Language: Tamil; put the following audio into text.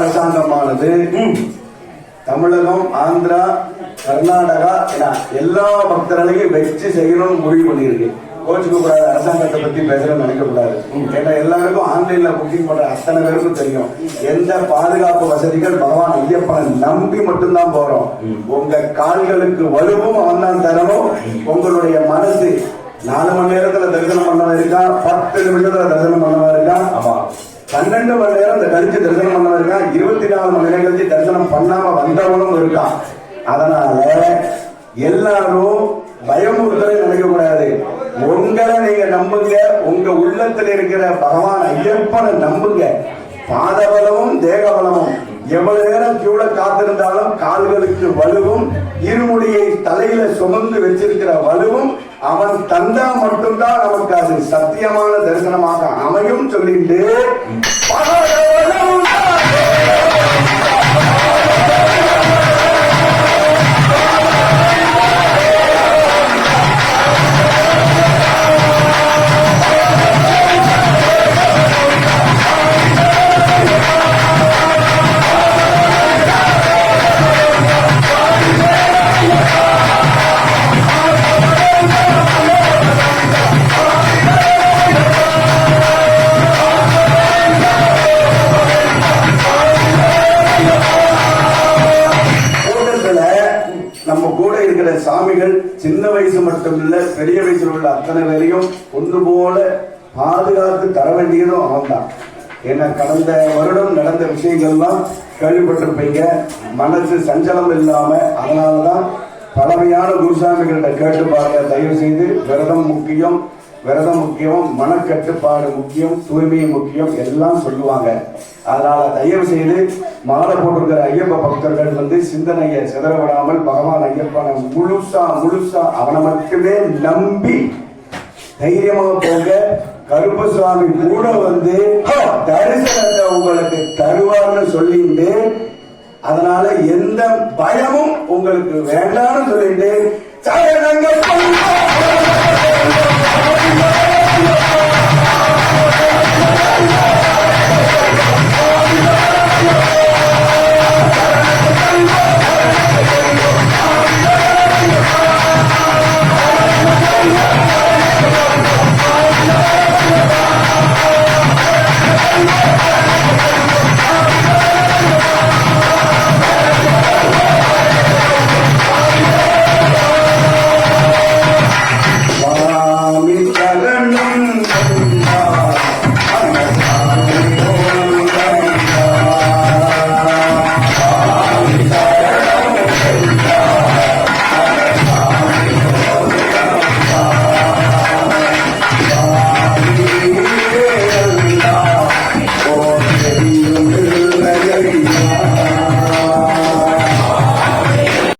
அரசாங்கமானது. தமிழகம் ஆந்திரா கர்நாடகா என எல்லா பக்தர்களையும் வச்சு செய்யணும்னு முடிவு பண்ணியிருக்கு. கோச்சுக்க கூடாது அரசாங்கத்தை பத்தி பேச நினைக்க கூடாது ஏன்னா எல்லாருக்கும் ஆன்லைன்ல புக்கிங் பண்ற அத்தனை பேருக்கும் தெரியும். எந்த பாதுகாப்பு வசதிகள் பகவான் ஐயப்பனை நம்பி மட்டும்தான் போறோம். உங்க கால்களுக்கு வலுவும் அவன் தான் தரணும். உங்களுடைய மனசு நாலு மணி நேரத்துல தரிசனம் பண்ணவன் இருக்கா? பத்து நிமிஷத்துல தரிசனம் பண்ணவன் இருக்கா? பன்னெண்டு மணி நேரம் இந்த கழிச்சு தரிசனம் பண்ணவன் இருக்கான் இருபத்தி நாலு மணி நேரம் கழிச்சு தரிசனம் பண்ணாம வந்தவனும் இருக்கான் அதனால எல்லாரும் பயமுறுத்தலை நினைக்க கூடாது. உங்களை நீங்க நம்புங்க. உங்க உள்ளத்துல இருக்கிற பகவான் ஐயப்பனை நம்புங்க. பாதபலமும் தேகபலமும். எவ்வளவு நேரம் கியூல காத்திருந்தாலும் கால்களுக்கு வலுவும் இருமுடியை தலையில சுமந்து வச்சிருக்கிற வலுவும் அவன் தந்தா மட்டும்தான் நமக்கு சத்தியமான தரிசனமாக அமையும் சொல்லிட்டு உள்ள சாமிகள் சின்ன வயசு மட்டும் இல்லை பெரிய வயசுல உள்ள அத்தனை பேரையும் ஒன்று போல பாதுகாத்து தர வேண்டியதும் அவன்தான். ஏன்னா கடந்த வருடம் நடந்த விஷயங்கள்லாம் கேள்விப்பட்டிருப்பீங்க. மனசு சஞ்சலம் இல்லாம அதனாலதான் பழமையான குருசாமிகளிட்ட கேட்டு பாருங்க. தயவு செய்து விரதம் முக்கியம் விரதம் முக்கியம் மனக்கட்டுப்பாடு முக்கியம் தூய்மை முக்கியம் எல்லாம் சொல்லுவாங்க. அதனால தயவு செய்து மாலை போட்டிருக்கிற ஐயப்ப பக்தர்கள் வந்து சிந்தனையை சிதறவிடாமல் பகவான் ஐயப்பனை முழுசா முழுசா அவனை மட்டுமே நம்பி தைரியமாக போங்க. கருப்பசுவாமி கூட வந்து தரிசனத்தை உங்களுக்கு தருவார்னு சொல்லிட்டு அதனால எந்த பயமும் உங்களுக்கு வேண்டாம்னு சொல்லிட்டு